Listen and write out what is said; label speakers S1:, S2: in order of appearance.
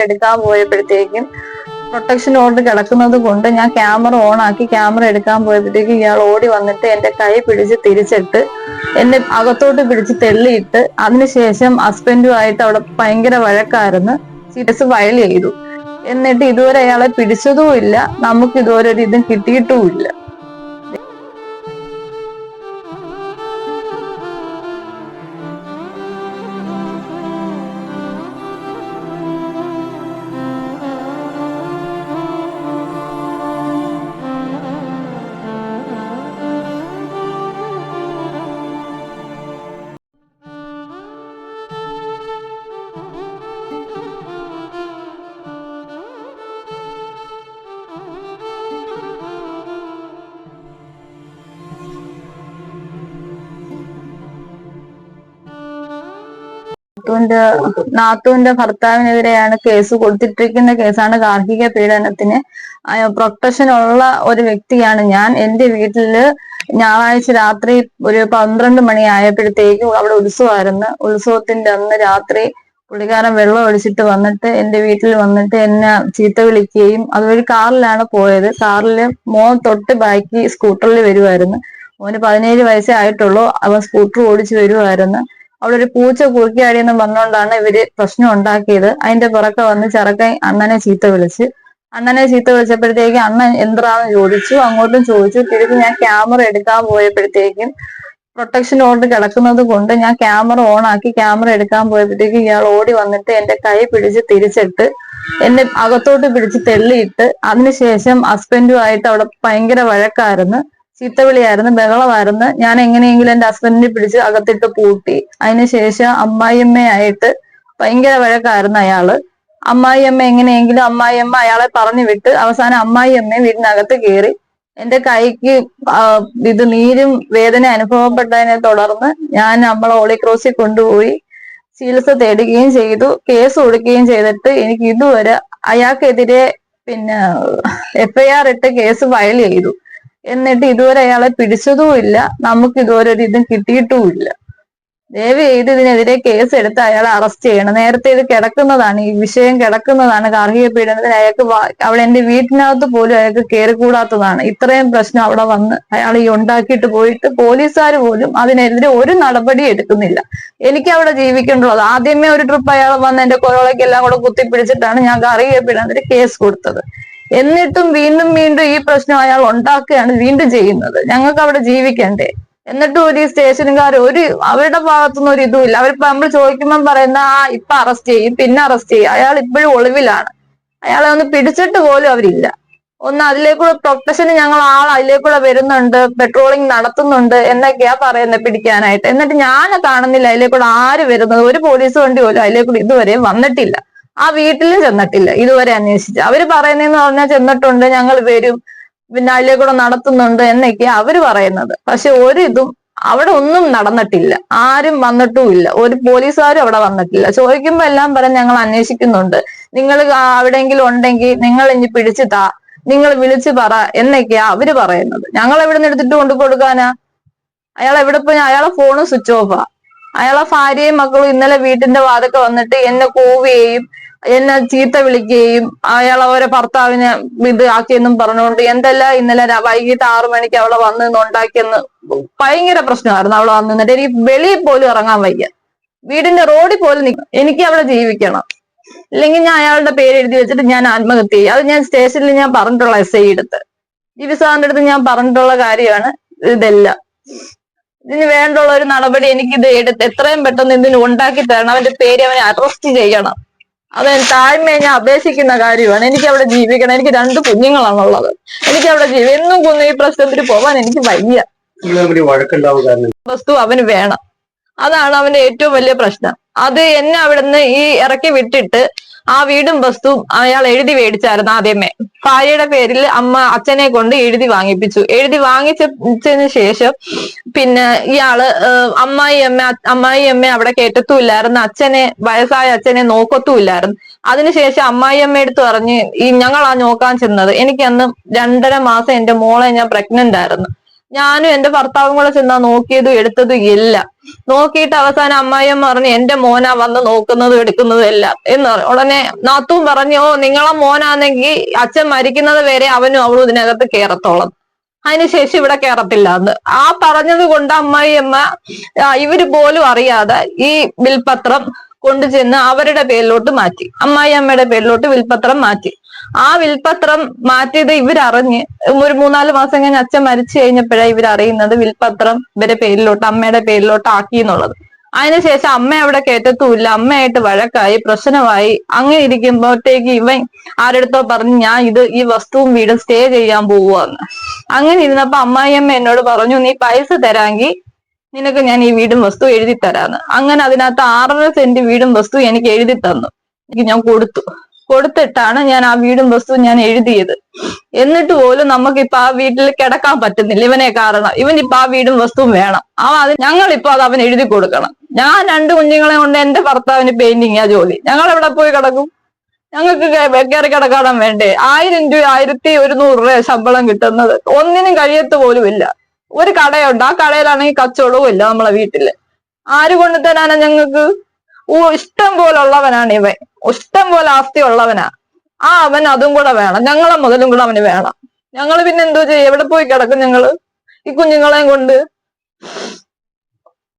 S1: എടുക്കാൻ പോയപ്പോഴത്തേക്കും protection order കിടക്കുന്നത് കൊണ്ട് ഞാൻ ക്യാമറ ഓൺ ആക്കി ക്യാമറ എടുക്കാൻ പോയപ്പോഴത്തേക്കും ഇയാൾ ഓടി വന്നിട്ട് എന്റെ കൈ പിടിച്ച് തിരിച്ചിട്ട് എന്നെ അകത്തോട്ട് പിടിച്ച് തെള്ളിയിട്ട് അതിനുശേഷം ഹസ്ബൻഡുമായിട്ട് അവിടെ ഭയങ്കര വഴക്കായിരുന്നു. സീരിയസ് വയൽ ചെയ്തു. എന്നിട്ട് ഇതുവരെ അയാളെ പിടിച്ചതും ഇല്ല നമുക്ക് ഇതുവരെ ഒരു ഇതും കിട്ടിയിട്ടും നാത്തൂന്റെ നാത്തൂന്റെ ഭർത്താവിനെതിരെയാണ് കേസ് കൊടുത്തിട്ടിരിക്കുന്ന കേസാണ് ഗാർഹിക പീഡനത്തിന് പ്രൊട്ടക്ഷൻ ഉള്ള ഒരു വ്യക്തിയാണ് ഞാൻ. എന്റെ വീട്ടിൽ ഞായറാഴ്ച രാത്രി ഒരു പന്ത്രണ്ട് മണി ആയപ്പോഴത്തേക്കും അവിടെ ഉത്സവമായിരുന്നു. ഉത്സവത്തിന്റെ അന്ന് രാത്രി പുള്ളിക്കാരൻ വെള്ളം ഒഴിച്ചിട്ട് വന്നിട്ട് എന്റെ വീട്ടിൽ വന്നിട്ട് എന്നെ ചീത്ത വിളിക്കുകയും അതുവഴി കാറിലാണ് പോയത്. കാറിൽ മോൻ തൊട്ട് ബാക്കി സ്കൂട്ടറിൽ വരുമായിരുന്നു മോന് പതിനേഴ് വയസ്സേ ആയിട്ടുള്ളൂ. അവൻ സ്കൂട്ടർ ഓടിച്ചു വരുമായിരുന്നു അവിടെ ഒരു പൂച്ച കുറുക്കിയാടിയെന്ന് പറഞ്ഞുകൊണ്ടാണ് ഇവർ പ്രശ്നം ഉണ്ടാക്കിയത്. അതിന്റെ പുറക്കെ വന്ന് ചെറുക്കൻ അണ്ണനെ ചീത്ത വിളിച്ച് അണ്ണനെ ചീത്ത വിളിച്ചപ്പോഴത്തേക്ക് അണ്ണൻ എന്തിനാന്ന് ചോദിച്ചു. അങ്ങോട്ടും ചോദിച്ചു. തിരിച്ച് ഞാൻ ക്യാമറ എടുക്കാൻ പോയപ്പോഴത്തേക്കും പ്രൊട്ടക്ഷൻ ഓർഡർ കിടക്കുന്നത് കൊണ്ട് ഞാൻ ക്യാമറ ഓൺ ആക്കി ക്യാമറ എടുക്കാൻ പോയപ്പോഴത്തേക്ക് ഇയാൾ ഓടി വന്നിട്ട് എന്റെ കൈ പിടിച്ച് തിരിച്ചിട്ട് എന്നെ അകത്തോട്ട് പിടിച്ച് തെള്ളിയിട്ട് അതിനുശേഷം ഹസ്ബൻഡുമായിട്ട് അവിടെ ഭയങ്കര വഴക്കായിരുന്നു. ചീത്തവിളിയായിരുന്നു ബഹളമായിരുന്നു. ഞാൻ എങ്ങനെയെങ്കിലും എന്റെ ഹസ്ബൻഡിനെ പിടിച്ച് അകത്തിട്ട് പൂട്ടി അതിനുശേഷം അമ്മായിയമ്മയായിട്ട് ഭയങ്കര വഴക്കായിരുന്നു അയാൾ. അമ്മായിയമ്മ എങ്ങനെയെങ്കിലും അമ്മായിയമ്മ അയാളെ പറഞ്ഞു വിട്ട് അവസാനം അമ്മായിയമ്മ വീടിനകത്ത് കയറി എന്റെ കൈക്ക് ഇത് നീരും വേദന അനുഭവപ്പെട്ടതിനെ തുടർന്ന് ഞാൻ നമ്മളെ ഹോളിക്രോസിൽ കൊണ്ടുപോയി ചികിത്സ തേടുകയും ചെയ്തു. കേസ് കൊടുക്കുകയും ചെയ്തിട്ട് എനിക്ക് ഇതുവരെ അയാൾക്കെതിരെ പിന്നെ എഫ്ഐആർ ഇട്ട് കേസ് ഫയൽ ചെയ്തു. എന്നിട്ട് ഇതുവരെ അയാളെ പിടിച്ചതും ഇല്ല. നമുക്ക് ഇതുവരെ ഒരു ഇതും കിട്ടിയിട്ടും ഇല്ല. ദയവ് ചെയ്ത് ഇതിനെതിരെ കേസ് എടുത്ത് അയാളെ അറസ്റ്റ് ചെയ്യണം. നേരത്തെ ഇത് കിടക്കുന്നതാണ്. ഈ വിഷയം കിടക്കുന്നതാണ്. ഗാർഹിക പീഡനത്തിന് അയാൾക്ക് അവിടെ എന്റെ വീട്ടിനകത്ത് പോലും അയാൾക്ക് കയറിക്കൂടാത്തതാണ് ഇത്രയും പ്രശ്നം അവിടെ വന്ന് അയാൾ ഈ ഉണ്ടാക്കിയിട്ട് പോയിട്ട് പോലീസുകാർ പോലും അതിനെതിരെ ഒരു നടപടി എടുക്കുന്നില്ല. എനിക്ക് അവിടെ ജീവിക്കേണ്ടത് ആദ്യമേ ഒരു ട്രിപ്പ് അയാൾ വന്ന് എന്റെ കൊറോളയ്ക്കെല്ലാം കൂടെ കുത്തിപ്പിടിച്ചിട്ടാണ് ഞാൻ ഗാർഹിക പീഡനത്തിന് കേസ് കൊടുത്തത്. എന്നിട്ടും വീണ്ടും വീണ്ടും ഈ പ്രശ്നം അയാൾ ഉണ്ടാക്കുകയാണ് വീണ്ടും ചെയ്യുന്നത്. ഞങ്ങൾക്ക് അവിടെ ജീവിക്കണ്ടേ? എന്നിട്ടും ഒരു സ്റ്റേഷനുകാർ ഒരു അവരുടെ ഭാഗത്തുനിന്ന് ഒരു ഇതുമില്ല. അവരിപ്പോ നമ്മൾ ചോദിക്കുമ്പോൾ പറയുന്ന ആ ഇപ്പൊ അറസ്റ്റ് ചെയ്യും. പിന്നെ അറസ്റ്റ് ചെയ്യും. അയാൾ ഇപ്പോഴും ഒളിവിലാണ്. അയാളെ ഒന്ന് പിടിച്ചിട്ട് പോലും അവരില്ല. ഒന്ന് അതിലേക്കുള്ള പ്രൊട്ടക്ഷന് ഞങ്ങൾ ആൾ അതിലേക്കുള്ള വരുന്നുണ്ട്. പെട്രോളിംഗ് നടത്തുന്നുണ്ട് എന്നൊക്കെയാ പറയുന്നത് പിടിക്കാനായിട്ട്. എന്നിട്ട് ഞാൻ കാണുന്നില്ല. അതിലേക്കുള്ള ആര് വരുന്നത്? ഒരു പോലീസ് വണ്ടി പോലും അതിലേക്കൂടെ ഇതുവരെ വന്നിട്ടില്ല. ആ വീട്ടിലും ചെന്നിട്ടില്ല. ഇതുവരെ അന്വേഷിച്ച്. അവർ പറയുന്നതെന്ന് പറഞ്ഞാൽ ചെന്നിട്ടുണ്ട് ഞങ്ങൾ വരും പിന്നെ അതിലേക്കൂടെ നടത്തുന്നുണ്ട് എന്നൊക്കെയാ അവർ പറയുന്നത്. പക്ഷെ ഒരു ഇതും അവിടെ ഒന്നും നടന്നിട്ടില്ല. ആരും വന്നിട്ടുമില്ല. ഒരു പോലീസുകാരും അവിടെ വന്നിട്ടില്ല. ചോദിക്കുമ്പോ എല്ലാം പറഞ്ഞ് ഞങ്ങൾ അന്വേഷിക്കുന്നുണ്ട്. നിങ്ങൾ അവിടെയെങ്കിലും ഉണ്ടെങ്കിൽ നിങ്ങൾ ഇനി പിടിച്ചു താ നിങ്ങൾ വിളിച്ചു പറ എന്നൊക്കെയാ അവർ പറയുന്നത്. ഞങ്ങൾ എവിടെ നിന്ന് എടുത്തിട്ട് കൊണ്ടു കൊടുക്കാനാ? അയാൾ എവിടെ പോയി അയാളെ ഫോണും സ്വിച്ച് ഓഫാ അയാളെ ഭാര്യയും മക്കളും ഇന്നലെ വീട്ടിന്റെ വാതൊക്കെ വന്നിട്ട് എന്നെ കൂവുകയും എന്നെ ചീത്ത വിളിക്കുകയും അയാൾ അവരെ ഭർത്താവിനെ ഇത് ആക്കിയെന്നും പറഞ്ഞുകൊണ്ട് എന്തെല്ലാം ഇന്നലെ വൈകിട്ട് ആറു മണിക്ക് അവളെ വന്ന് ഉണ്ടാക്കിയെന്ന് ഭയങ്കര പ്രശ്നമായിരുന്നു അവളെ വന്ന് നിന്നിട്ട് എനിക്ക് വെളിയിൽ പോലും ഇറങ്ങാൻ വയ്യ. വീടിന്റെ റോഡിൽ പോലും എനിക്ക് അവിടെ ജീവിക്കണം. അല്ലെങ്കിൽ ഞാൻ അയാളുടെ പേര് എഴുതി വെച്ചിട്ട് ഞാൻ ആത്മഹത്യ ചെയ്യും. അത് ഞാൻ സ്റ്റേഷനിൽ ഞാൻ പറഞ്ഞിട്ടുള്ള എസ് ഐ എടുത്ത് ജീവിസാറിന്റെ അടുത്ത് ഞാൻ പറഞ്ഞിട്ടുള്ള കാര്യമാണ് ഇതെല്ലാം. ഇതിന് വേണ്ടുള്ള ഒരു നടപടി എനിക്ക് ഇത് എടുത്ത് എത്രയും പെട്ടെന്ന് ഇതിന് ഉണ്ടാക്കി തരണം. അവന്റെ പേര് അവനെ അറസ്റ്റ് ചെയ്യണം. അത് താഴ്മയെ ഞാൻ അപേക്ഷിക്കുന്ന കാര്യമാണ്. എനിക്ക് അവിടെ ജീവിക്കണം. എനിക്ക് രണ്ട് കുഞ്ഞുങ്ങളാണുള്ളത്. എനിക്ക് അവിടെ ജീവി എന്നും കുന്നു ഈ പ്രശ്നത്തിൽ പോവാൻ എനിക്ക് വയ്യ. വസ്തു അവന് വേണം. അതാണ് അവന്റെ ഏറ്റവും വലിയ പ്രശ്നം. അത് എന്നെ അവിടെ നിന്ന് ഈ ഇറക്കി വിട്ടിട്ട് ആ വീടും വസ്തുവും അയാൾ എഴുതി മേടിച്ചായിരുന്നു ആദ്യമേ. ഭാര്യയുടെ പേരിൽ അമ്മ അച്ഛനെ കൊണ്ട് എഴുതി വാങ്ങിപ്പിച്ചു. എഴുതി വാങ്ങിച്ചതിന് ശേഷം പിന്നെ ഇയാൾ അമ്മായി അമ്മ അമ്മായി അമ്മ അവിടെ കേട്ടത്തുമില്ലായിരുന്നു അച്ഛനെ വയസ്സായ അച്ഛനെ നോക്കത്തുമില്ലായിരുന്നു. അതിനുശേഷം അമ്മായി അമ്മ എടുത്ത് പറഞ്ഞ് ഈ ഞങ്ങളാ നോക്കാൻ ചെന്നത്. എനിക്ക് അന്ന് രണ്ടര മാസം എന്റെ മോളെ ഞാൻ പ്രഗ്നന്റ് ആയിരുന്നു. ഞാനും എന്റെ ഭർത്താവും കൂടെ ചെന്നാ നോക്കിയതും എടുത്തതും ഇല്ല. നോക്കിയിട്ട് അവസാനം അമ്മായിയും പറഞ്ഞു എന്റെ മോനാ വന്ന് നോക്കുന്നതും എടുക്കുന്നതും ഇല്ല എന്ന് പറഞ്ഞു ഉടനെ നാത്തും പറഞ്ഞു ഓ നിങ്ങളെ മോനാണെങ്കിൽ അച്ഛൻ മരിക്കുന്നത് വരെ അവനും അവളും ഇതിനകത്ത് കയറത്തോളം അതിനുശേഷം ഇവിടെ കയറത്തില്ല എന്ന് ആ പറഞ്ഞത് കൊണ്ട് അമ്മായിയമ്മ ഇവർ പോലും അറിയാതെ ഈ വിൽപത്രം കൊണ്ടുചെന്ന് അവരുടെ പേരിലോട്ട് മാറ്റി. അമ്മായി അമ്മയുടെ പേരിലോട്ട് വിൽപത്രം മാറ്റി. ആ വിൽപത്രം മാറ്റിയത് ഇവരറിഞ്ഞ് ഒരു മൂന്നാൽ മാസം കഴിഞ്ഞ് അച്ഛൻ മരിച്ചു കഴിഞ്ഞപ്പോഴാണ് ഇവരറിയുന്നത് വിൽപത്രം ഇവരെ പേരിലോട്ട് അമ്മയുടെ പേരിലോട്ട് ആക്കി എന്നുള്ളത് അതിനുശേഷം അമ്മ അവിടെ കയറ്റത്തുമില്ല അമ്മയായിട്ട് വഴക്കായി പ്രശ്നമായി അങ്ങനെ ഇരിക്കുമ്പോഴത്തേക്ക് ഇവൻ ആരെടുത്തോ പറഞ്ഞ് ഞാൻ ഇത് ഈ വസ്തുവും വീടും സ്റ്റേ ചെയ്യാൻ പോവുകയെന്ന് അങ്ങനെ ഇരുന്നപ്പോ അമ്മായിയമ്മ എന്നോട് പറഞ്ഞു നീ പൈസ തരാങ്കി നിനക്ക് ഞാൻ ഈ വീടും വസ്തു എഴുതി തരാന്ന് അങ്ങനെ അതിനകത്ത് ആറര സെന്റ് വീടും വസ്തു എനിക്ക് എഴുതി തന്നു എനിക്ക് ഞാൻ കൊടുത്തു. കൊടുത്തിട്ടാണ് ഞാൻ ആ വീടും വസ്തുവും ഞാൻ എഴുതിയത്. എന്നിട്ട് പോലും നമുക്ക് നമുക്കിപ്പൊ ആ വീട്ടിൽ കിടക്കാൻ പറ്റുന്നില്ല. ഇവനെ കാരണം ഇവൻ ഇവനിപ്പൊ ആ വീടും വസ്തുവും വേണം. ആ അത് ഞങ്ങൾ ഇപ്പൊ അത് അവൻ എഴുതി കൊടുക്കണം. ഞാൻ രണ്ട് കുഞ്ഞുങ്ങളെ കൊണ്ട് എന്റെ ഭർത്താവിന് ആ ജോലി. ഞങ്ങൾ എവിടെ പോയി കിടക്കും? ഞങ്ങൾക്ക് കയറി കിടക്കണം വേണ്ടേ? ആയിരം രൂപ ആയിരത്തി ഒരുന്നൂറ് രൂപ ശമ്പളം കിട്ടുന്നത്. ഒന്നിനും കഴിയത്ത് പോലും ഇല്ല. ഒരു കടയുണ്ട്. ആ കടയിലാണെങ്കിൽ കച്ചവടവും ഇല്ല നമ്മളെ വീട്ടിൽ. ആര് കൊണ്ടു തരാനാ ഞങ്ങൾക്ക്? ഇഷ്ടം പോലെ ഉള്ളവനാണ് ഇവൻ. ഇഷ്ടം പോലെ ആസ്തി ഉള്ളവനാ. ആ അവൻ അതും കൂടെ വേണം. ഞങ്ങളെ മുതലും കൂടെ അവന് വേണം. ഞങ്ങൾ പിന്നെ എന്തോ ചെയ്യും? എവിടെ പോയി കിടക്കും ഞങ്ങൾ? ഈ കുഞ്ഞുങ്ങളെയും കൊണ്ട്.